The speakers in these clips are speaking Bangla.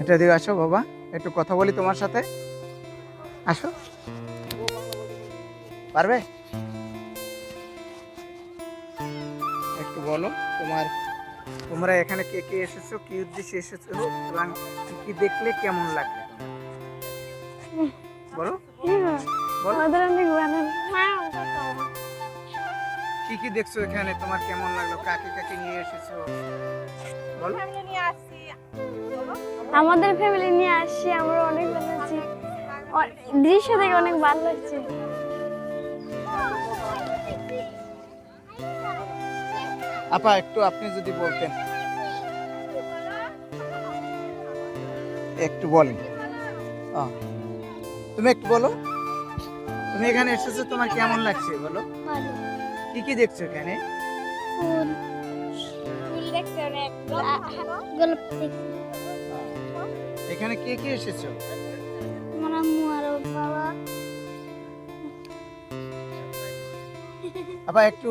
এটা দিকে আসো বাবা একটু কথা বলি তোমার সাথে। আসো। পারবে? একটু বলো তোমার তোমরা এখানে কে কে এসেছ কি উদ্দেশ্যে এসেছ এবং কি দেখলে কেমন লাগবে বলো। বলো। আমাদের অনেক ভালো কি কি দেখছ এখানে? তোমার কেমন লাগল? কাকে কাকে নিয়ে এসেছ? বলো। আমাদের ফ্যামিলি নিয়ে আসছি আমরা অনেক ভালো আছি। দৃশ্য থেকে অনেক ভালো লাগছে। আপা একটু আপনি যদি বলতেন। একটু বলেন। তুমি একটু বলো। তুমি এখানে এসেছ তোমার কেমন লাগছে? বলো। ভালো। কি কি দেখছ এখানে? ফুল। ফুল অনেক গোলাপ দেখছি এখানে কে কে এসেছ? আমার আম্মু আর বাবা। আপা একটু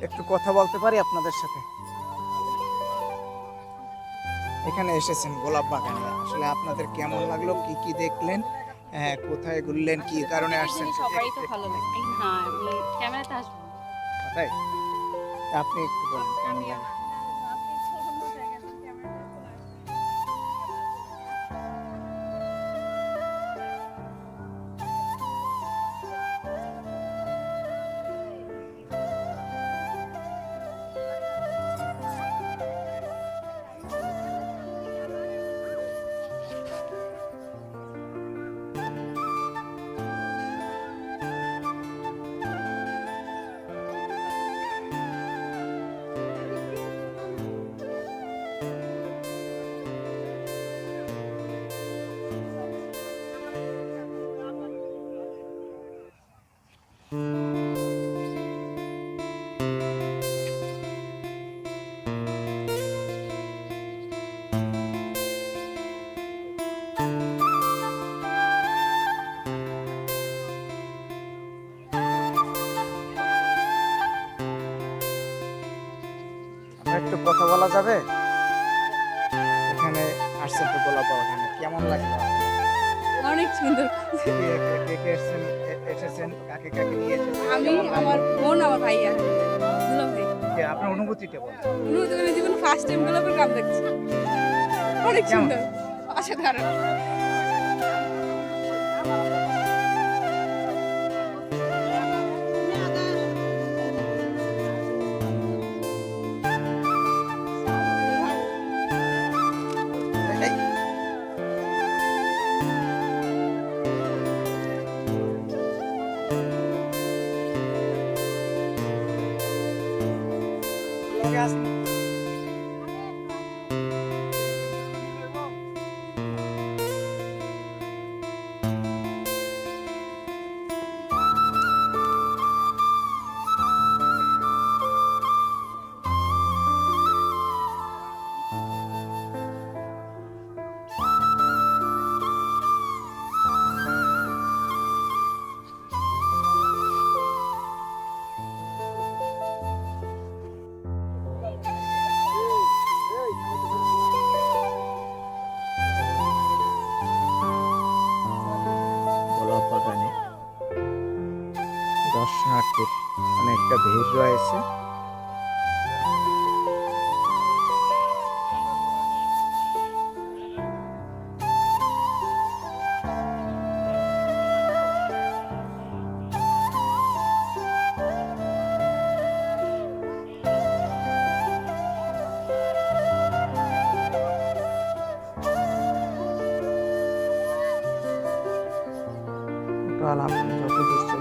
একটু কথা বলতে পারি আপনাদের সাথে? এখানে এসেছেন গোলাপ বাগানে আসলে আপনাদের কেমন লাগল? কি কি দেখলেন? হ্যাঁ, কোথায় ঘুরলেন? কি কারণে আসছেন? সবারই তো ভালো লাগে হ্যাঁ আমি ক্যামেরাতে আসব। তাই? আপনি একটু বলেন। কেমন লাগে? কথা বলা যাবে? এখানে আসছেন তো গোলাপ বাগানে। কেমন লাগল? অনেক সুন্দর। কে কে- এসেছেন? এসেছেন? কাকে কাকে নিয়ে এসেছেন? আমি আমার বোন আমার ভাইয়া ভাই। আপনার অনুভূতিটা বলুন। নতুন জীবন ফার্স্ট টাইম গোলাপের কাপ দেখছি। অনেক? সুন্দর। অসাধারণ। অনেকটা ভিড় রয়েছে। দৃশ্য